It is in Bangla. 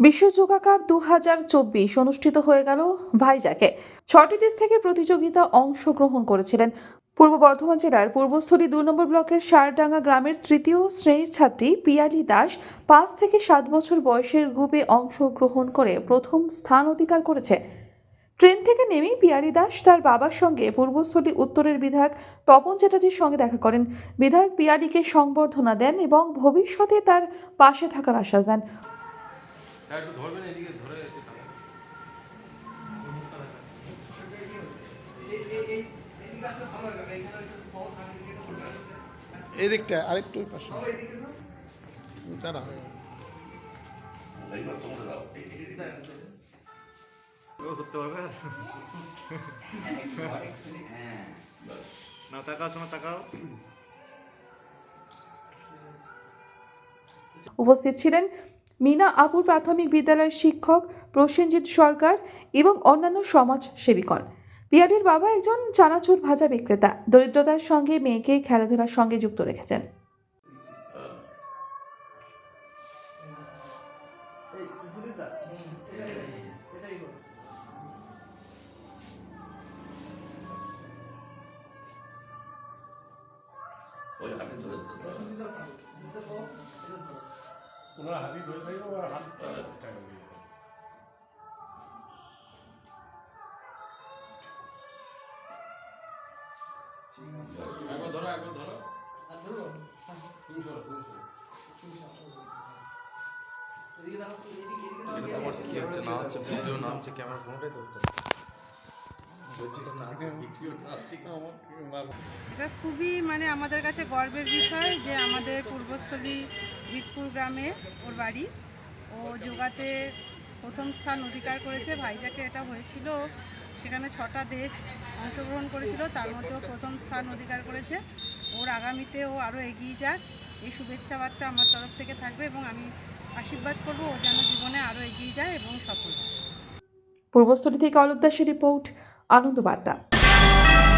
বিশ্ব যোগা কাপ দু হাজার চব্বিশ অনুষ্ঠিত হয়ে গেল ভাইজাকে। ছটি দেশ থেকে প্রতিযোগিতা অংশগ্রহণ করেছিলেন। পূর্ব বর্ধমান জেলার পূর্বস্থলী দু নম্বর ব্লকের সারডাঙ্গা গ্রামের তৃতীয় শ্রেণির ছাত্রী পিয়ালি দাস পাঁচ থেকে সাত বছর বয়সের গ্রুপে অংশগ্রহণ করে প্রথম স্থান অধিকার করেছে। ট্রেন থেকে নেমেই পিয়ালি দাস তার বাবার সঙ্গে পূর্বস্থলী উত্তরের বিধায়ক তপন চ্যাটার্জির সঙ্গে দেখা করেন। বিধায়ক পিয়ালিকে সংবর্ধনা দেন এবং ভবিষ্যতে তার পাশে থাকার আশ্বাস দেন। হ্যাঁ একটু ধরবেন এদিকে ধরে একটু। এই দিকটা আরেকটু পাশে। দাঁড়া করতে পারবে? না তাকাও শোনো তাকাও। উপস্থিত ছিলেন মিনা আপুর প্রাথমিক বিদ্যালয়ের শিক্ষক, প্রসেনজিৎ সরকার এবং অন্যান্য সমাজ সেবীগণ পিয়ালির বাবা একজন চানাচুর ভাজা বিক্রেতা। দরিদ্রতার সঙ্গে মেয়েকে খেলাধুলার সঙ্গে যুক্ত রেখেছেন। ওনার হাতি ধরে থাকবে ওনার হাত টাকা দিয়ে একবার ধরো একবার। আমার কি হচ্ছে না হচ্ছে ভিডিও না হচ্ছে ক্যামেরা কোনোটাই তো হচ্ছে না। এটা খুবই মানে আমাদের কাছে গর্বের বিষয় যে আমাদের পূর্বস্থলী ভিতপুর গ্রামে ওর বাড়ি। ও যোগাতে প্রথম স্থান অধিকার করেছে। ভাইজাকে এটা হয়েছিল, সেখানে ছটা দেশ অংশগ্রহণ করেছিল, তার মধ্যেও প্রথম স্থান অধিকার করেছে। ওর আগামীতে ও আরও এগিয়ে যাক। এই শুভেচ্ছা বার্তা আমার তরফ থেকে থাকবে এবং আমি আশীর্বাদ করব ও যেন জীবনে আরও এগিয়ে যায় এবং সফল হয়। পূর্বস্থলী থেকে অলোক দাসের রিপোর্ট আনন্দ বার্তা